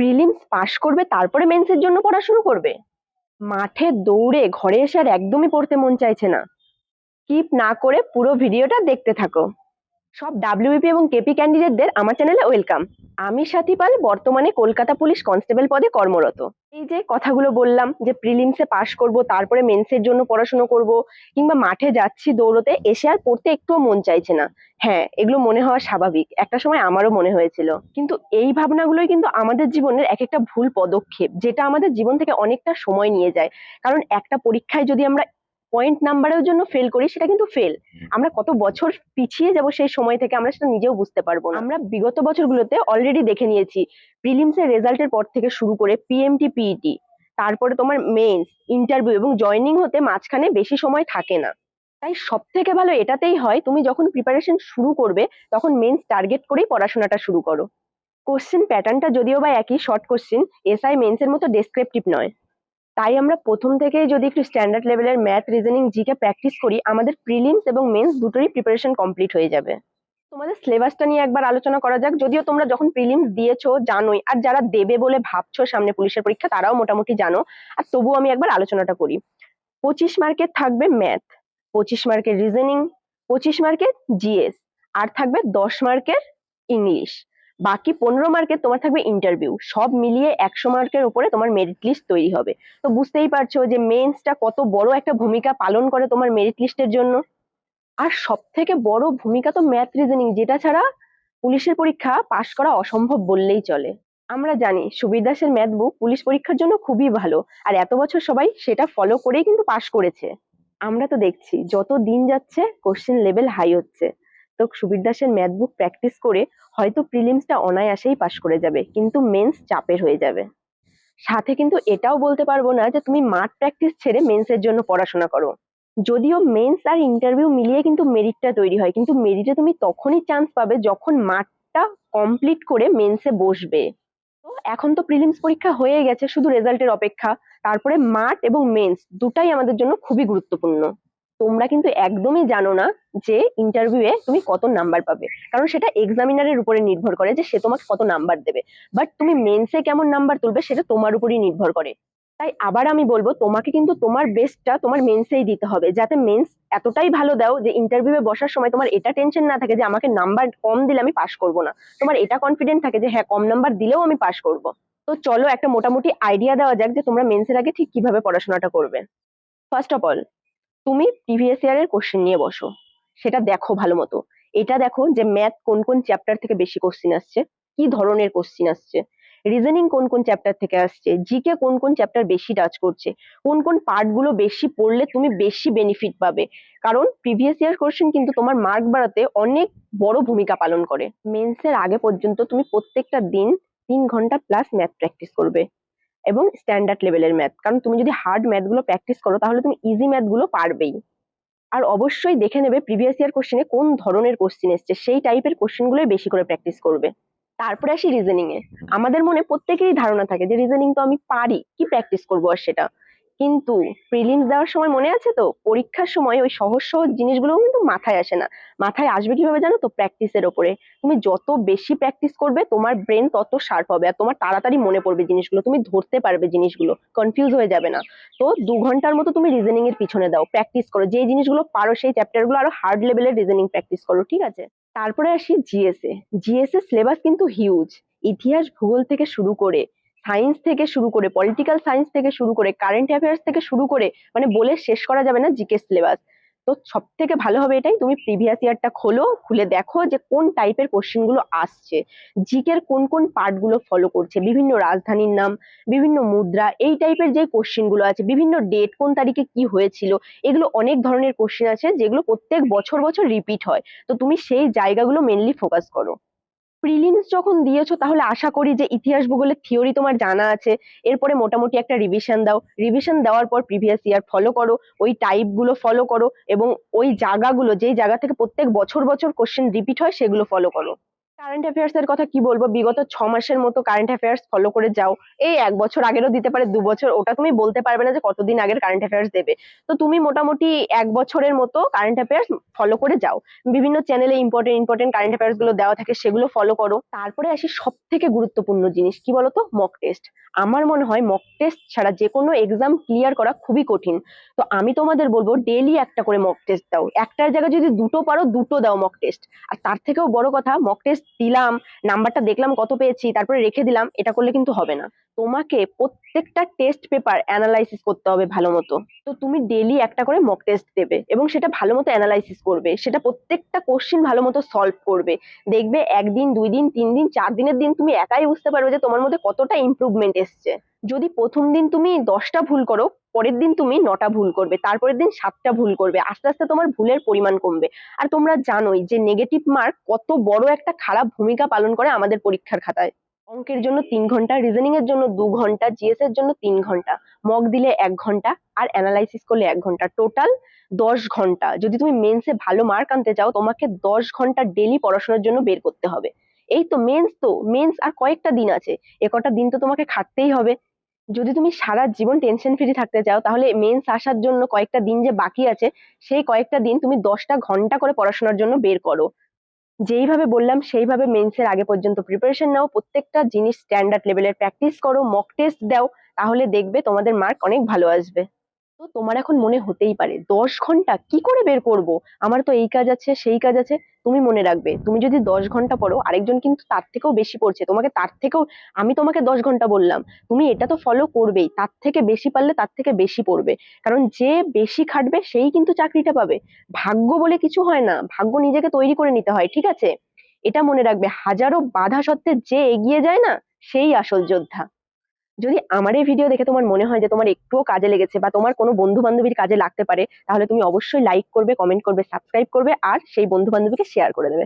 Prelims পাশ করবে, তারপরে মেন্সের জন্য পড়া শুরু করবে। মাঠে দৌড়ে ঘরে এসে আর একদমই পড়তে মন চাইছে না। স্কিপ না করে পুরো ভিডিওটা দেখতে থাকো। সব ডাব্লিউবিপি এবং কেপি ক্যান্ডিডেটদের আমার চ্যানেলে ওয়েলকাম আমি সাথী পাল, বর্তমানে কলকাতা পুলিশ কনস্টেবল পদে কর্মরত। এই যে কথাগুলো বললাম যে প্রিলিমসে পাশ করব, তারপরে মেন্সের জন্য পড়াশুনো করব, কিংবা মাঠে যাচ্ছি দৌড়তে, এসে আর পড়তে একটুও মন চাইছে না। হ্যাঁ এগুলো মনে হওয়া স্বাভাবিক। একটা সময় আমারও মনে হয়েছিল। কিন্তু এই ভাবনাগুলোই কিন্তু আমাদের জীবনের এক একটা ভুল পদক্ষেপ, যেটা আমাদের জীবন থেকে অনেকটা সময় নিয়ে যায়। কারণ একটা পরীক্ষায় যদি আমরা পয়েন্ট নাম্বারের জন্য ফেল করি সেটা কিন্তু ফেল আমরা কত বছর পিছিয়ে যাব সেই সময় থেকে আমরা সেটা নিজেও বুঝতে পারব না। আমরা বিগত বছরগুলোতে অলরেডি দেখে নিয়েছি প্রিলিমসের রেজাল্টের পর থেকে শুরু করে পিএমটি পিইটি তারপরে তোমার মেন্স ইন্টারভিউ এবং জয়েনিং হতে মাঝখানে বেশি সময় থাকে না। তাই সব থেকে ভালো এটাতেই হয় তুমি যখন প্রিপারেশন শুরু করবে তখন মেন্স টার্গেট করেই পড়াশোনাটা শুরু করো। কোশ্চেন প্যাটার্নটা যদিও বা একই শর্ট কোশ্চেন এসআই মেন্সের মতো ডেসক্রিপটিভ নয়। তাই আমরা প্রথম থেকেই যদি একটু স্ট্যান্ডার্ড লেভেলের ম্যাথ রিজনিং জিকে প্র্যাকটিস করি, আমাদের প্রিলিমস এবং মেন্স দুটোরই প্রিপারেশন কমপ্লিট হয়ে যাবে। তোমাদের সিলেবাসটা নিয়ে একবার আলোচনা করা যাক। যদিও তোমরা যখন প্রিলিমস দিয়েছ, জানোই, আর যারা দেবে বলে ভাবছ সামনে পুলিশের পরীক্ষা, তারাও মোটামুটি জানো, আর তবুও আমি একবার আলোচনাটা করি। পঁচিশ মার্কের থাকবে ম্যাথ পঁচিশ মার্কের রিজনিং পঁচিশ মার্কের জিএস আর থাকবে দশ মার্কের ইংলিশ বাকি পনেরো মার্কের তোমার থাকবে ইন্টারভিউ সব মিলিয়ে একশো মার্কের উপরে তোমার মেরিট লিস্ট তৈরি হবে। তো বুঝতেই পারছ যে মেন্সটা কত বড় একটা ভূমিকা পালন করে তোমার মেরিট লিস্টের জন্য। আর সব থেকে বড় ভূমিকা তো ম্যাথ রিজনিং যেটা ছাড়া পুলিশের পরীক্ষা পাশ করা অসম্ভব বললেই চলে। আমরা জানি সুবীর দাসের ম্যাথ বুক পুলিশ পরীক্ষার জন্য খুবই ভালো, আর এত বছর সবাই সেটা ফলো করেই কিন্তু পাশ করেছে। আমরা তো দেখছি, যত দিন যাচ্ছে কোশ্চেন লেভেল হাই হচ্ছে। তো সুবীর দাসের ম্যাথ বুক প্র্যাকটিস করে হয়তো প্রিলিমসটা অনায়াসেই পাশ করে যাবে, কিন্তু মেন্স চাপের হয়ে যাবে। সাথে কিন্তু এটাও বলতে পারব না যে তুমি মাঠ প্র্যাকটিস ছেড়ে মেন্সের জন্য পড়াশোনা করো। যদিও মেন্স আর ইন্টারভিউ মিলিয়ে কিন্তু মেরিটটা তৈরি হয়, কিন্তু মেরিটে তুমি তখনই চান্স পাবে যখন মাঠটা কমপ্লিট করে মেন্সে বসবে। তো এখন তো প্রিলিমস পরীক্ষা হয়ে গেছে, শুধু রেজাল্টের অপেক্ষা। তারপরে মাঠ এবং মেন্স দুটাই আমাদের জন্য খুবই গুরুত্বপূর্ণ। তোমরা কিন্তু একদমই জানো না যে ইন্টারভিউয়ে তুমি কত নাম্বার পাবে। কারণ সেটা এক্সামিনারের উপরে নির্ভর করে যে সে তোমাকে কত নাম্বার দেবে। বাট তুমি মেন্সে কেমন নাম্বার তুলবে সেটা তোমার উপরই নির্ভর করে। তাই আবার আমি বলব, তোমাকে কিন্তু তোমার বেস্টটা তোমার মেন্সেই দিতে হবে। যাতে মেন্স এতটাই ভালো দাও যে ইন্টারভিউয়ে বসার সময় তোমার এটা টেনশন না থাকে যে আমাকে নাম্বার কম দিলে আমি পাশ করব না। তোমার এটা কনফিডেন্ট থাকে যে হ্যাঁ কম নাম্বার দিলেও আমি পাশ করব। তো চলো একটা মোটামুটি আইডিয়া দেওয়া যাক যে তোমরা মেন্সের আগে ঠিক কীভাবে পড়াশোনাটা করবে। ফার্স্ট অফ অল তুমি প্রিভিয়াস ইয়ারের কোশ্চেন নিয়ে বসো। সেটা দেখো ভালো মতো। এটা দেখো যে ম্যাথ কোন কোন চ্যাপ্টার থেকে বেশি কোশ্চিন আসছে, কি ধরনের কোশ্চিন আসছে রিজনিং কোন কোন চ্যাপ্টার থেকে আসছে জিকে কোন কোন চ্যাপ্টার বেশি টাচ করছে, কোন কোন পার্টগুলো বেশি পড়লে তুমি বেশি বেনিফিট পাবে। কারণ প্রিভিয়াস ইয়ার কোশ্চেন কিন্তু তোমার মার্ক বাড়াতে অনেক বড় ভূমিকা পালন করে। মেন্সের আগে পর্যন্ত তুমি প্রত্যেকটা দিন তিন ঘণ্টা প্লাস ম্যাথ প্র্যাকটিস করবে। এবং স্ট্যান্ডার্ড লেভেলের ম্যাথ কারণ তুমি যদি হার্ড ম্যাথগুলো প্র্যাকটিস করো তাহলে তুমি ইজি ম্যাথগুলো পারবেই। আর অবশ্যই দেখে নেবে প্রিভিয়াস ইয়ার কোশ্চেনে কোন ধরনের কোশ্চেন এসছে সেই টাইপের কোশ্চেনগুলোই বেশি করে প্র্যাকটিস করবে। তারপরে আসি রিজনিং এ। আমাদের মনে প্রত্যেকেরই ধারণা থাকে যে রিজনিং তো আমি পারি কি প্র্যাকটিস করব আর সেটা? কিন্তু প্রিলিমস দেওয়ার সময় মনে আছে তো? পরীক্ষার সময় ওই সহজ সহজ জিনিসগুলো কিন্তু মাথায় আসে না। মাথায় আসবে কীভাবে জানো তো? প্র্যাকটিসের ওপরে। তুমি যত বেশি প্র্যাকটিস করবে, তোমার ব্রেন তত শার্প হবে আর তোমার তাড়াতাড়ি মনে পড়বে জিনিসগুলো। তুমি ধরতে পারবে জিনিসগুলো। কনফিউজ হয়ে যাবে না। তো দু ঘণ্টার মতো তুমি রিজনিং এর পিছনে দাও। প্র্যাকটিস করো। যে জিনিসগুলো পারো সেই চ্যাপ্টারগুলো আরও হার্ড লেভেলের রিজনিং প্র্যাকটিস করো, ঠিক আছে? তারপরে আসি জিএসএ জিএসএ সিলেবাস কিন্তু হিউজ ইতিহাস ভূগোল থেকে শুরু করে সায়েন্স থেকে শুরু করে পলিটিক্যাল সায়েন্স থেকে শুরু করে কারেন্ট অ্যাফেয়ার্স থেকে শুরু করে মানে বলে শেষ করা যাবে না জিকে সিলেবাস তো সব থেকে ভালো হবে এটাই, তুমি প্রিভিয়াস ইয়ারটা খোলো, খুলে দেখো যে কোন টাইপের কোশ্চেনগুলো আসছে জিকের কোন কোন পার্টগুলো ফলো করছে, বিভিন্ন রাজধানীর নাম, বিভিন্ন মুদ্রা, এই টাইপের যে কোশ্চেনগুলো আছে, বিভিন্ন ডেট কোন তারিখে কি হয়েছিল, এগুলো অনেক ধরনের কোশ্চেন আছে যেগুলো প্রত্যেক বছর বছর রিপিট হয়। তো তুমি সেই জায়গাগুলো মেনলি ফোকাস করো। প্রিলিমস যখন দিয়েছ, তাহলে আশা করি যে ইতিহাস ভূগোলের থিওরি তোমার জানা আছে। এরপরে মোটামুটি একটা রিভিশন দাও। রিভিশন দেওয়ার পর প্রিভিয়াস ইয়ার ফলো করো। ওই টাইপগুলো ফলো করো এবং ওই জায়গাগুলো, যেই জায়গা থেকে প্রত্যেক বছর বছর কোশ্চেন রিপিট হয়, সেগুলো ফলো করো। কারেন্ট অ্যাফেয়ার্স এর কথা কি বলব? বিগত ছ মাসের মতো কারেন্ট অ্যাফেয়ার্স ফলো করে যাও। এই এক বছর আগেরও দিতে পারে, দু বছর, ওটা তুমি বলতে পারবে না যে কতদিন আগের কারেন্ট অ্যাফেয়ার্স দেবে। তো তুমি মোটামুটি এক বছরের মতো কারেন্ট অ্যাফেয়ার্স ফলো করে যাও। বিভিন্ন চ্যানেলে ইম্পর্টেন্ট ইম্পর্টেন্ট কারেন্ট অ্যাফেয়ার্সগুলো দেওয়া থাকে, সেগুলো ফলো করো। তারপরে আসি সব থেকে গুরুত্বপূর্ণ জিনিস, কি বলতো? মক টেস্ট আমার মনে হয় মক টেস্ট ছাড়া যে কোনো এক্সাম ক্লিয়ার করা খুবই কঠিন। তো আমি তোমাদের বলব ডেইলি একটা করে মক টেস্ট দাও। একটার জায়গায় যদি দুটো পারো, দুটো দাও মক টেস্ট আর তার থেকেও বড় কথা মক টেস্ট দিলাম, নাম্বারটা দেখলাম কত পেয়েছি, তারপরে রেখে দিলাম, এটা করলে কিন্তু হবে না। তোমাকে প্রত্যেকটা টেস্ট পেপার অ্যানালাইসিস করতে হবে ভালো মতো। তো তুমি ডেলি একটা করে মক টেস্ট দেবে এবং সেটা ভালো মতো অ্যানালাইসিস করবে। সেটা প্রত্যেকটা কোশ্চিন ভালো মতো সলভ করবে। দেখবে একদিন, দুই দিন, তিন দিন, চার দিনের দিন তুমি একাই বুঝতে পারবে যে তোমার মধ্যে কতটা ইমপ্রুভমেন্ট এসছে। যদি প্রথম দিন তুমি দশটা ভুল করো পরের দিন তুমি নটা ভুল করবে, তারপরের দিন সাতটা ভুল করবে, আস্তে আস্তে তোমার ভুলের পরিমাণ কমবে। আর তোমরা জানোই যে নেগেটিভ মার্ক কত বড় একটা খারাপ ভূমিকা পালন করে আমাদের পরীক্ষার খাতায়। অঙ্কের জন্য তিন ঘণ্টা রিজনিং এর জন্য দু ঘণ্টা জিএস এর জন্য তিন ঘণ্টা। মক দিলে এক ঘণ্টা আর অ্যানালাইসিস করলে এক ঘণ্টা। টোটাল দশ ঘণ্টা। যদি তুমি মেন্সে ভালো মার্ক আনতে চাও, তোমাকে দশ ঘণ্টা ডেলি পড়াশোনার জন্য বের করতে হবে। এই তো মেন্স তো মেন্স আর কয়েকটা দিন আছে। এ কটা দিন তো তোমাকে খাটতেই হবে। যদি তুমি সারা জীবন টেনশন ফ্রি থাকতে চাও, তাহলে মেন্স আসার জন্য কয়েকটা দিন যে বাকি আছে, সেই কয়েকটা দিন তুমি দশটা ঘণ্টা করে পড়াশোনার জন্য বের করো। যেইভাবে বললাম, সেইভাবে মেন্সের আগে পর্যন্ত প্রিপারেশন নাও, প্রত্যেকটা জিনিস স্ট্যান্ডার্ড লেভেলের প্র্যাকটিস করো মক টেস্ট দাও, তাহলে দেখবে তোমাদের মার্ক অনেক ভালো আসবে। তো তোমার এখন মনে হতেই পারে, দশ ঘণ্টা কি করে বের করব? আমার তো এই কাজ আছে, সেই কাজ আছে, তুমি মনে রাখবে। তুমি যদি দশ ঘণ্টা পড়ো, আরেকজন কিন্তু তার থেকেও বেশি পড়ছে। তোমাকে তার থেকেও, আমি তোমাকে দশ ঘণ্টা বললাম, তুমি এটা তো ফলো করবেই, তার থেকে বেশি পারলে তার থেকে বেশি পড়বে। কারণ যে বেশি খাটবে, সেই কিন্তু চাকরিটা পাবে। ভাগ্য বলে কিছু হয় না, ভাগ্য নিজেকে তৈরি করে নিতে হয়, ঠিক আছে? এটা মনে রাখবে, হাজারো বাধা সত্ত্বে যে এগিয়ে যায় না, সেই আসল যোদ্ধা। যদি আমার এই ভিডিও দেখে তোমার মনে হয় যে তোমার একটুও কাজে লেগেছে বা তোমার কোনো বন্ধু বান্ধবীর কাজে লাগতে পারে, তাহলে তুমি অবশ্যই লাইক করবে কমেন্ট করবে সাবস্ক্রাইব করবে, আর সেই বন্ধু বান্ধবীকে শেয়ার করে দেবে।